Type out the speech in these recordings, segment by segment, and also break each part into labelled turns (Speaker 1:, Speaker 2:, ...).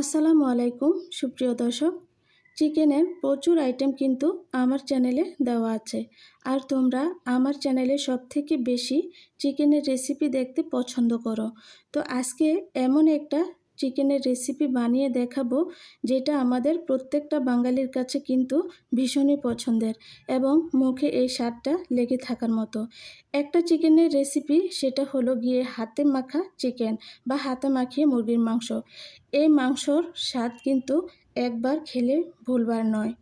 Speaker 1: আসসালামু আলাইকুম, সুপ্রিয় দর্শক। চিকেনের প্রচুর আইটেম কিন্তু আমার চ্যানেলে দেওয়া আছে। আর তোমরা আমার চ্যানেলে সব থেকে বেশি চিকেনের রেসিপি দেখতে পছন্দ করো। তো আজকে এমন একটা চিকেনের রেসিপি বানিয়ে দেখাবো, যেটা আমাদের প্রত্যেকটা বাঙালির কাছে কিন্তু ভীষণই পছন্দের এবং মুখে এই স্বাদটা লেগে থাকার মতো। একটা চিকেনের রেসিপি সেটা হলো গিয়ে হাতে মাখা চিকেন বা হাতে মাখিয়ে মুরগির মাংস। এই মাংসর স্বাদ কিন্তু একবার খেলে ভুলবার নয়।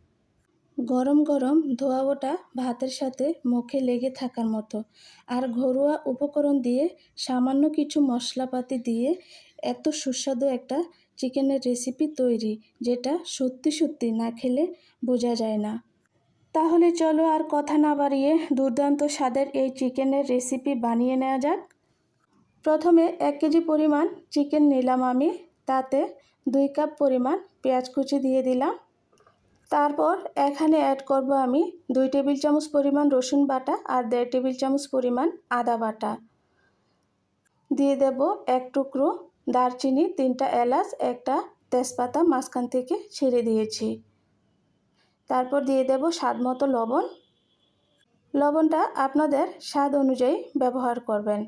Speaker 1: গরম গরম ধোয়া ওটা ভাতের সাথে মুখে লেগে থাকার মতো। আর ঘরোয়া উপকরণ দিয়ে সামান্য কিছু মশলাপাতি দিয়ে এত সুস্বাদু একটা চিকেনের রেসিপি তৈরি, যেটা সত্যি সত্যি না খেলে বোঝা যায় না। তাহলে চলো আর কথা না বাড়িয়ে দুর্দান্ত স্বাদের এই চিকেনের রেসিপি বানিয়ে নেওয়া যাক। প্রথমে এক কেজি পরিমাণ চিকেন নিলাম আমি, তাতে দুই কাপ পরিমাণ পেঁয়াজ কুচি দিয়ে দিলাম। তারপর এখানে অ্যাড করব আমি দুই টেবিল চামচ পরিমাণ রসুন বাটা আর দেড় টেবিল চামচ পরিমাণ আদা বাটা। দিয়ে দেব এক টুকরো দারচিনি, তিনটা এলাচ, একটা তেজপাতা মাঝখান থেকে ছেড়ে দিয়েছি। তারপর দিয়ে দেব স্বাদ মতো লবণ। লবণটা আপনাদের স্বাদ অনুযায়ী ব্যবহার করবেন।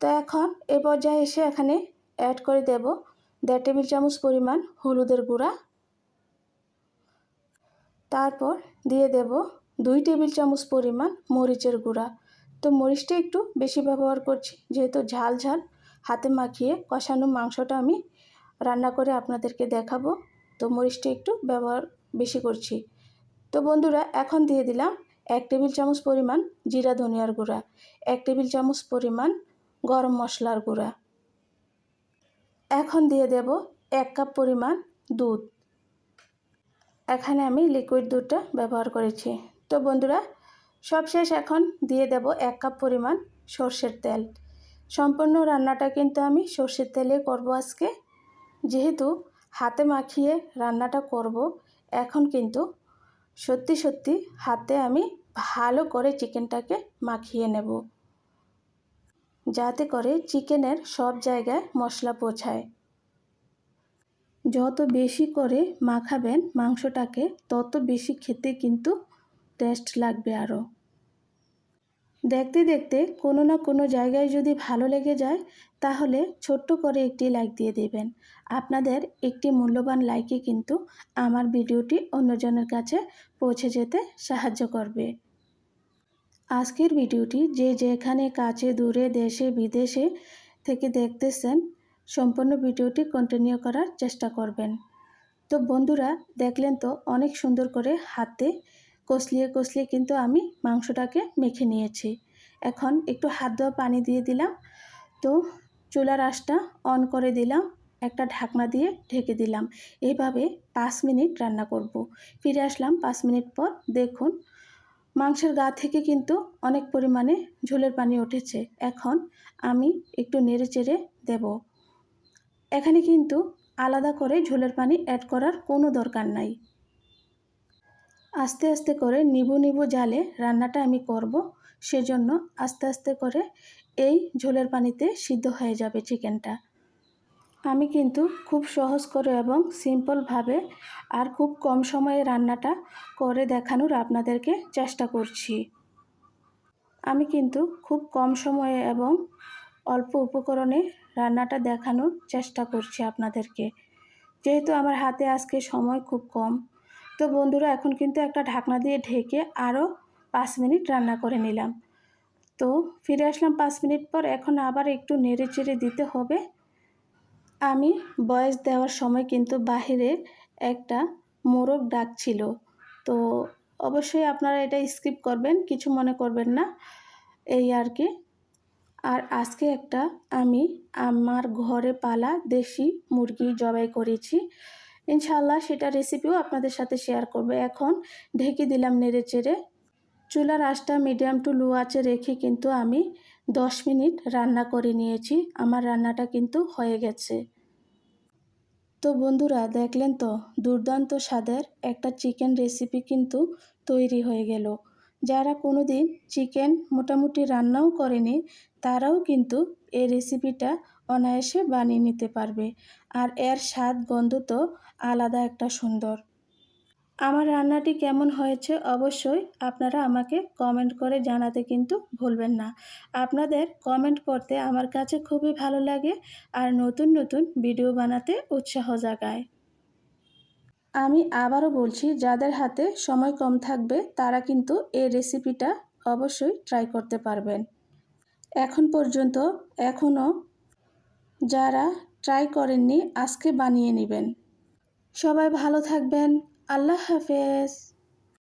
Speaker 1: তো এখন এ পর্যায়ে এসে এখানে অ্যাড করে দেব দেড় টেবিল চামচ পরিমাণ হলুদের গুঁড়া তারপর দিয়ে দেব দুই টেবিল চামচ পরিমাণ মরিচের গুঁড়া। তো মরিচটা একটু বেশি ব্যবহার করছি, যেহেতু ঝাল ঝাল। হাতে মাখিয়ে কষানো মাংসটা আমি রান্না করে আপনাদেরকে দেখাবো। তো মরিচটা একটু ব্যবহার বেশি করছি। তো বন্ধুরা, এখন দিয়ে দিলাম এক টেবিল চামচ পরিমাণ জিরা ধনিয়ার গুঁড়া, এক টেবিল চামচ পরিমাণ গরম মশলার গুঁড়া। এখন দিয়ে দেব এক কাপ পরিমাণ দুধ। এখানে আমি লিকুইড দুধটা ব্যবহার করেছি। তো বন্ধুরা সবশেষ এখন দিয়ে দেব এক কাপ পরিমাণ সর্ষের তেল। সম্পূর্ণ রান্নাটা কিন্তু আমি সর্ষের তেলে করব আজকে। যেহেতু হাতে মাখিয়ে রান্নাটা করব, এখন কিন্তু সত্যি সত্যি হাতে আমি ভালো করে চিকেনটাকে মাখিয়ে নেব। যাতে করে চিকেনের সব জায়গায় মশলা পৌঁছায়। যত বেশি করে মাখাবেন মাংসটাকে, তত বেশি খেতে কিন্তু টেস্ট লাগবে আরও দেখতে দেখতে কোনো না কোনো জায়গায় যদি ভালো লেগে যায়, তাহলে ছোট্ট করে একটি লাইক দিয়ে দেবেন। আপনাদের একটি মূল্যবান লাইকে কিন্তু আমার ভিডিওটি অন্যজনের কাছে পৌঁছে যেতে সাহায্য করবে। আজকের ভিডিওটি যে যেখানে কাছে, দূরে, দেশে, বিদেশে থেকে দেখতেছেন সম্পূর্ণ ভিডিওটি কন্টিনিউ করার চেষ্টা করবেন। তো বন্ধুরা, দেখলেন তো, অনেক সুন্দর করে হাতে কষলিয়ে কষলিয়ে কিন্তু আমি মাংসটাকে মেখে নিয়েছি। এখন একটু হাত ধোয়া পানি দিয়ে দিলাম। তো চুলার আঁশটা অন করে দিলাম, একটা ঢাকনা দিয়ে ঢেকে দিলাম। এইভাবে পাঁচ মিনিট রান্না করব। ফিরে আসলাম পাঁচ মিনিট পর, দেখুন, মাংসের গা থেকে কিন্তু অনেক পরিমাণে ঝোলের পানি উঠেছে। এখন আমি একটু নেড়ে চেড়ে দেব। এখানে কিন্তু আলাদা করে ঝোলের পানি অ্যাড করার কোনো দরকার নাই। আস্তে আস্তে করে নিবু নিবু জালে রান্নাটা আমি করব, সেজন্য আস্তে আস্তে করে এই ঝোলের পানিতে সিদ্ধ হয়ে যাবে চিকেনটা। আমি কিন্তু খুব সহজ করে এবং সিম্পলভাবে আর খুব কম সময়ে রান্নাটা করে দেখানোর আপনাদেরকে চেষ্টা করছি। আমি কিন্তু খুব কম সময়ে এবং অল্প উপকরণে রান্নাটা দেখানোর চেষ্টা করছি আপনাদেরকে। যেহেতু আমার হাতে আজকে সময় খুব কম, তো বন্ধুরা এখন কিন্তু একটা ঢাকনা দিয়ে ঢেকে আরও পাঁচ মিনিট রান্না করে নিলাম। তো ফিরে আসলাম পাঁচ মিনিট পর, এখন আবার একটু নেড়ে চেড়ে দিতে হবে। আমি বয়স দেওয়ার সময় কিন্তু বাহিরে একটা মোরগ ডাকছিল তো অবশ্যই আপনারা এটা স্কিপ করবেন, কিছু মনে করবেন না। এই আর কি। আর আজকে একটা আমি আমার ঘরে পালা দেশি মুরগি জবাই করেছি। ইনশাল্লাহ সেটা রেসিপিও আপনাদের সাথে শেয়ার করব। এখন ঢেকে দিলাম নেড়ে চেড়ে। চুলার আঁচটা মিডিয়াম টু লো আঁচে রেখে কিন্তু আমি দশ মিনিট রান্না করে নিয়েছি। আমার রান্নাটা কিন্তু হয়ে গেছে। তো বন্ধুরা, দেখলেন তো, দুর্দান্ত স্বাদের একটা চিকেন রেসিপি কিন্তু তৈরি হয়ে গেল। যারা কোনো দিন চিকেন মোটামুটি রান্নাও করেনি, তারাও কিন্তু এই রেসিপিটা অনায়াসে বানিয়ে নিতে পারবে। আর এর স্বাদ, গন্ধ তো আলাদা একটা সুন্দর। আমার রান্নাটি কেমন হয়েছে অবশ্যই আপনারা আমাকে কমেন্ট করে জানাতে কিন্তু ভুলবেন না। আপনাদের কমেন্ট করতে আমার কাছে খুবই ভালো লাগে আর নতুন নতুন ভিডিও বানাতে উৎসাহ জাগায়। আমি আবারও বলছি, যাদের হাতে সময় কম থাকবে, তারা কিন্তু এই রেসিপিটা অবশ্যই ট্রাই করতে পারবেন। এখন পর্যন্ত এখনও যারা ট্রাই করেননি, আজকে বানিয়ে নেবেন। সবাই ভালো থাকবেন। আল্লাহ হাফেজ।